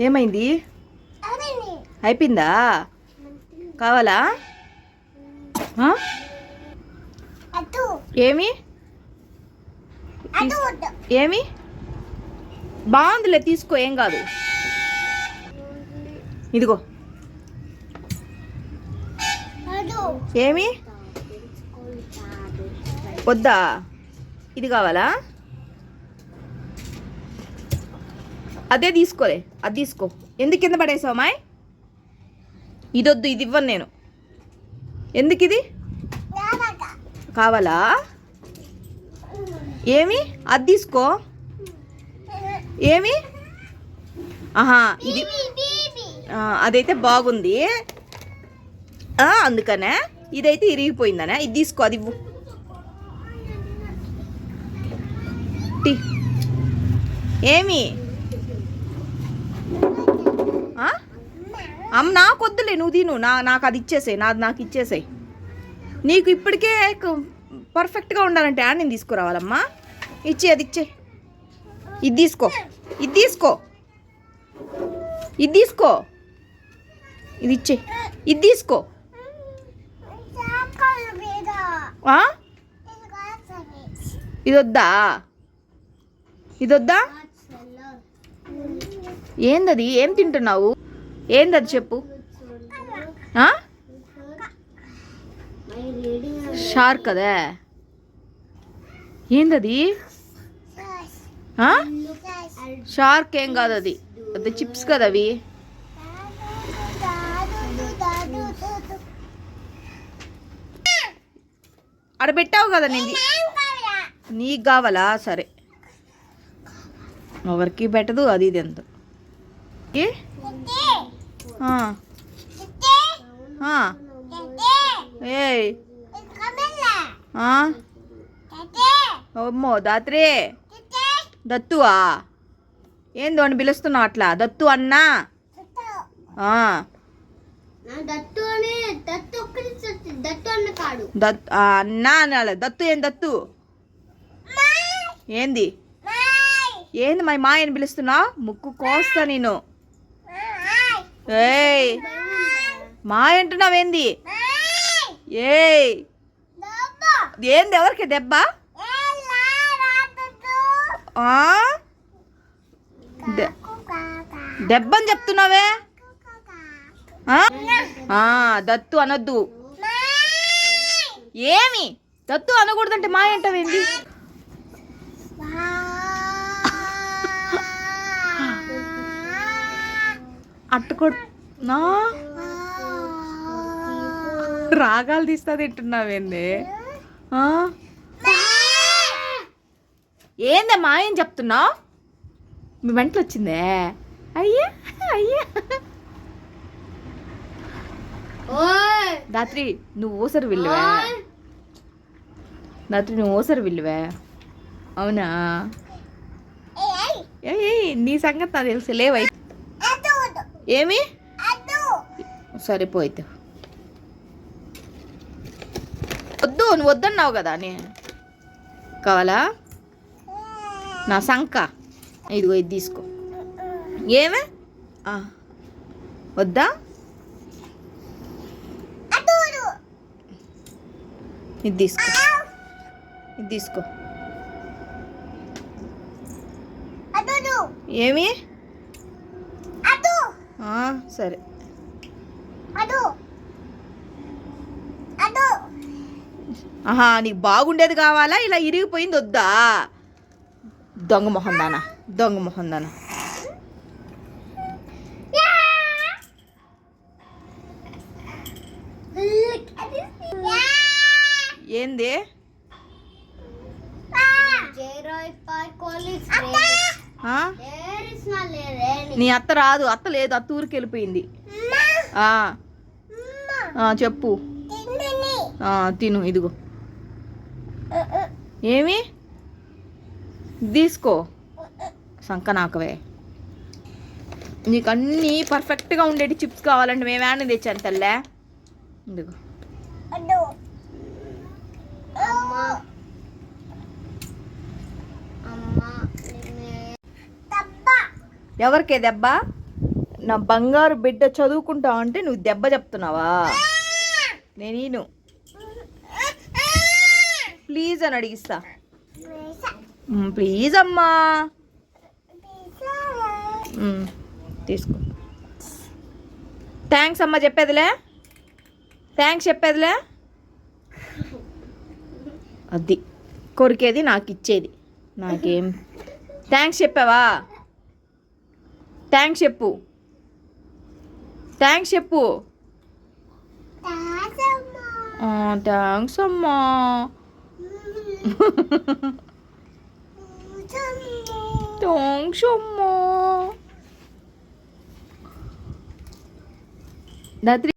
ఏమైంది? అయిపోయిందా? కావాలా? ఏమి? ఏమి? బాగుందిలే తీసుకో ఏం కాదు. ఇదిగో. ఏమి? వద్దా? ఇది కావాలా? అదే తీసుకోలే అది తీసుకో. ఎందుకు కింద పడేసావు అమ్మాయి ఇది వద్దు ఇది ఇవ్వను నేను. ఎందుకు ఇది? కావాలా? ఏమి? అది తీసుకో. ఏమి? ఆహా ఇది. అదైతే బాగుంది. అందుకనే ఇదైతే ఇరిగిపోయిందనే. ఇది తీసుకో అది ఇవ్వు. టీ. ఏమి ఆ? అమ్మ నాకు వద్దులే నువ్వు తిను. నా నాకు అది ఇచ్చేసాయి నాది నాకు ఇచ్చేసాయి. నీకు ఇప్పటికే పర్ఫెక్ట్గా ఉండాలంటే ఆ నేను తీసుకురావాలమ్మా. ఇచ్చే అది ఇచ్చే. ఇది తీసుకో. ఇది తీసుకో. ఇది తీసుకో. ఇది ఇచ్చే. ఇది తీసుకో. ఇది వద్దా ఇది వద్దా ఏందది? ఏం తింటున్నావు? ఏందది చెప్పు? షార్క్ అదే? ఏందది? షార్క్ ఏం కాదు అది. అది చిప్స్ కదా అవి. అక్కడ పెట్టావు కదా నేను నీకు కావాలా? సరే. ఎవరికి పెట్టదు అది ఇది ఎంత ఏ? ఏయ్? అమ్మో దాత్రే. దత్తువా ఏందో అని పిలుస్తున్నావు అట్లా? దత్తు అన్నా? అన్న అనాలి. దత్తు ఏం దత్తు? ఏంది? ఏంది మా మా అని పిలుస్తున్నావు? ముక్కు కోస్తా నేను. ఏయ్. మా అంటున్నావేంది ఏయ్. ఏంది ఎవరికి దెబ్బ? దెబ్బ అని చెప్తున్నావే? దత్తు అనొద్దు. ఏమి? దత్తు అనకూడదంటే మా అంటావేంది? అట్టుకో నా రాగాలు తీస్తా తింటున్నావేంది? ఆ? ఏందే మా ఏం చెప్తున్నావు? మీ వెంటలు వచ్చిందే అయ్యా. అయ్యా దాత్రి నువ్వు ఊసరు విల్లువే. దాత్రి నువ్వు ఊసరు విల్లువే. అవునా? నీ సంగతి నాకు తెలుసు. లేవై. ఏమి? సరిపోయితే వద్దు నువ్వు వద్దన్నావు కదా నే. కావాలా? నా సంక. ఇదిగో ఇది తీసుకో. ఏమే? వద్దా? ఇది తీసుకో. ఇది తీసుకో. ఏమి? సరే. ఆహా నీకు బాగుండేది కావాలా? ఇలా ఇరిగిపోయింది వద్దా? దొంగ మొహం దానా? దొంగ మొహం దానా? ఏంది? జయరాయ్ పార్క్ కాలేజ్ నా అత్త రాదు అత్త లేదు అత్త ఊరికి వెళ్ళిపోయింది. చెప్పు. తిను ఇదిగో. ఏమి? తీసుకో. సంక నాకవే నీకు అన్నీ పర్ఫెక్ట్గా ఉండేటి చిప్స్ కావాలంటే మేమేమన్నా తెచ్చాను తల్లే. ఇదిగో అమ్మా అమ్మా నిన్నే ఎవరికే దెబ్బ? నా బంగారు బిడ్డ చదువుకుంటా అంటే నువ్వు దెబ్బ చెప్తున్నావా? నేను ప్లీజ్ అని అడిగిస్తా. ప్లీజ్ అమ్మా. తీసుకో. థ్యాంక్స్ అమ్మా చెప్పేదిలే? థ్యాంక్స్ చెప్పేదిలే? అది కొరికేది నాకు ఇచ్చేది నాకేం? థ్యాంక్స్ చెప్పావా? థ్యాంక్స్ చెప్పు. థ్యాంక్స్ చెప్పు. థ్యాంక్స్ అమ్మా. థ్యాంక్స్ అమ్మా. రాత్రి